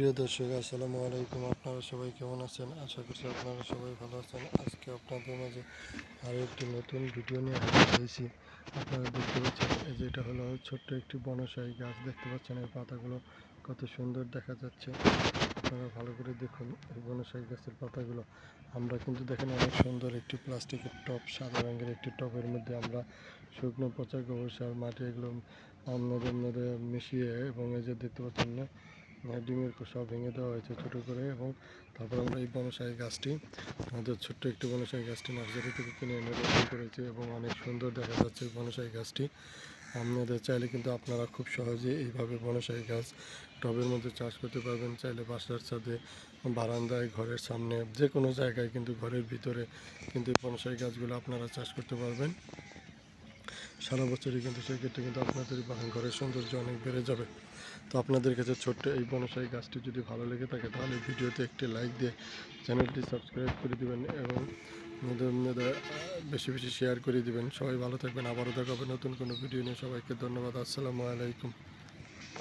প্রিয় দর্শক, আসসালামু আলাইকুম। আপনারা সবাই কেমন আছেন? আশা করছি আপনারা সবাই ভালো আছেন। আজকে আপনাদের মাঝে আরও একটি নতুন ভিডিও নিয়ে হাজির হয়েছি। আপনারা দেখতে পাচ্ছেন, এই যে এটা হলো ছোট্ট একটি বনসাই গাছ। দেখতে পাচ্ছেন এই পাতাগুলো কত সুন্দর দেখা যাচ্ছে। আপনারা ভালো করে দেখুন এই বনসাই গাছের পাতাগুলো। আমরা কিন্তু দেখেন অনেক সুন্দর একটি প্লাস্টিকের টব, সাদা রঙের একটি টবের মধ্যে আমরা শুকনো, পচা গোবর সার, মাটি এগুলো নদে মিশিয়ে এবং এই যে দেখতে পাচ্ছেন না ডিমের খোসা ভেঙে দেওয়া হয়েছে ছোটো করে এবং তারপর আমরা এই বনসাই গাছটি, আমাদের ছোট্ট একটি বনসাই গাছটি নার্সারি থেকে কিনে এনে রোপণ করেছি এবং অনেক সুন্দর দেখা যাচ্ছে বনসাই গাছটি। আপনাদের চাইলে কিন্তু আপনারা খুব সহজে এইভাবে বনসাই গাছ টবের মধ্যে চাষ করতে পারবেন। চাইলে বাসার ছাদে, বারান্দায়, ঘরের সামনে যে কোনো জায়গায় কিন্তু ঘরের ভিতরে কিন্তু বনসাই গাছগুলো আপনারা চাষ করতে পারবেন। সারা বছরই কিন্তু সেক্ষেত্রে কিন্তু আপনাদের বাগান ঘরের সৌন্দর্য অনেক বেড়ে যাবে। তো আপনাদের কাছে ছোট্ট এই বনসাই গাছটি যদি ভালো লেগে থাকে, তাহলে ভিডিওতে একটি লাইক দিয়ে চ্যানেলটি সাবস্ক্রাইব করে দেবেন এবং বেশি বেশি শেয়ার করে দেবেন। সবাই ভালো থাকবেন, আবারও দেখা হবে নতুন কোনো ভিডিও নিয়ে। সবাইকে ধন্যবাদ, আসসালামু আলাইকুম।